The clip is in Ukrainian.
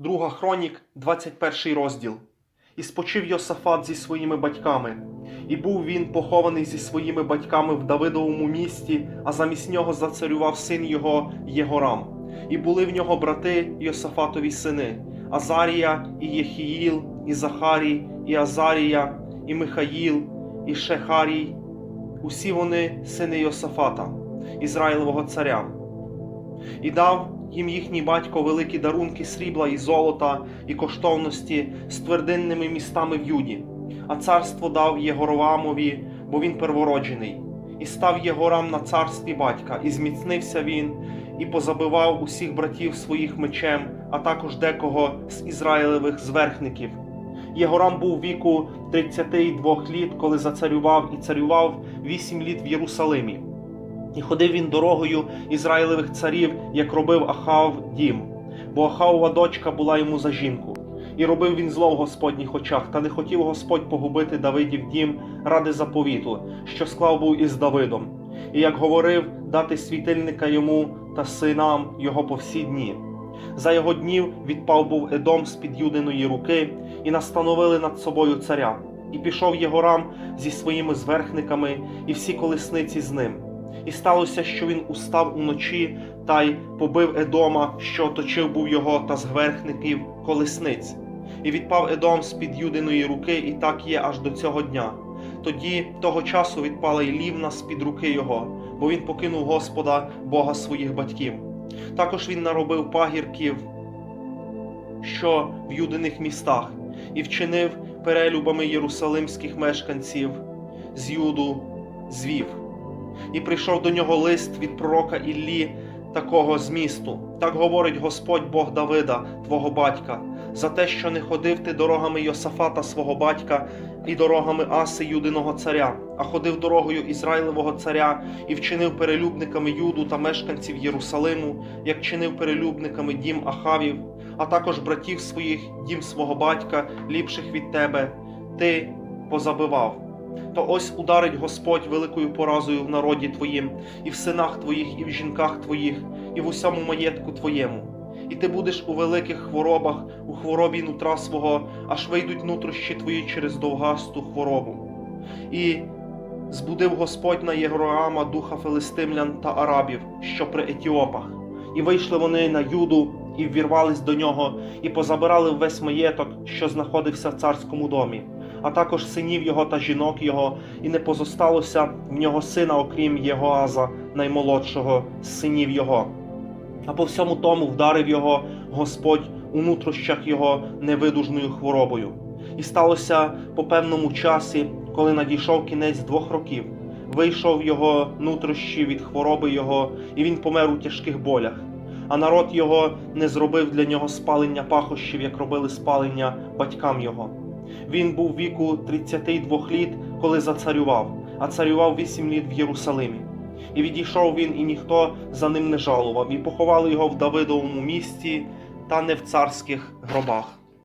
Друга Хронік, 21 розділ. І спочив Йосафат зі своїми батьками, і був він похований зі своїми батьками в Давидовому місті, а замість нього зацарював син його Єгорам. І були в нього брати Йосафатові сини Азарія, і Єхіїл, і Захарій, і Азарія, і Михаїл, і Шехарій. Усі вони сини Йосафата, Ізраїлевого царя. І дав їм їхній батько великі дарунки срібла і золота, і коштовності з твердинними містами в Юді, а царство дав Єгоровамові, бо він первороджений, і став Єгорам на царстві батька, і зміцнився він, і позабивав усіх братів своїх мечем, а також декого з Ізраїлевих зверхників. Єгорам був віку 32 літ, коли зацарював і царював 8 літ в Єрусалимі. І ходив він дорогою Ізраїлевих царів, як робив Ахав дім, бо Ахавова дочка була йому за жінку. І робив він зло в Господніх очах, та не хотів Господь погубити Давидів дім ради заповіту, що склав був із Давидом, і як говорив, дати світильника йому та синам його по всі дні. За його днів відпав був Едом з під Юдиної руки, і настановили над собою царя. І пішов Єгорам зі своїми зверхниками, і всі колесниці з ним. І сталося, що він устав уночі та й побив Едома, що оточив був його та зверхників колесниць. І відпав Едом з під Юдиної руки, і так є аж до цього дня. Тоді того часу відпала й лівна з під руки його, бо він покинув Господа, Бога своїх батьків. Також він наробив пагірків, що в юдиних містах, і вчинив перелюбами єрусалимських мешканців з Юду звів. І прийшов до нього лист від пророка Іллі такого змісту. Так говорить Господь Бог Давида, твого батька, за те, що не ходив ти дорогами Йосафата свого батька і дорогами Аси Юдиного царя, а ходив дорогою Ізраїлевого царя і вчинив перелюбниками Юду та мешканців Єрусалиму, як чинив перелюбниками дім Ахавів, а також братів своїх, дім свого батька, ліпших від тебе, ти позабивав то ось ударить Господь великою поразою в народі твоїм, і в синах твоїх, і в жінках твоїх, і в усьому маєтку твоєму. І ти будеш у великих хворобах, у хворобі нутра свого, аж вийдуть нутрощі твої через довгасту хворобу. І збудив Господь на Єгороама духа филистимлян та арабів, що при Етіопах, і вийшли вони на Юду, і ввірвались до нього, і позабирали весь маєток, що знаходився в царському домі а також синів його та жінок його, і не позосталося в нього сина, окрім Єгоаза, наймолодшого синів його. А по всьому тому вдарив його Господь у нутрощах його невидужною хворобою. І сталося по певному часі, коли надійшов кінець двох років, вийшов його нутрощі від хвороби його, і він помер у тяжких болях. А народ його не зробив для нього спалення пахощів, як робили спалення батькам його. Він був віку 32 літ, коли зацарював, а царював 8 літ в Єрусалимі. І відійшов він, і ніхто за ним не жалував, і поховали його в Давидовому місті та не в царських гробах.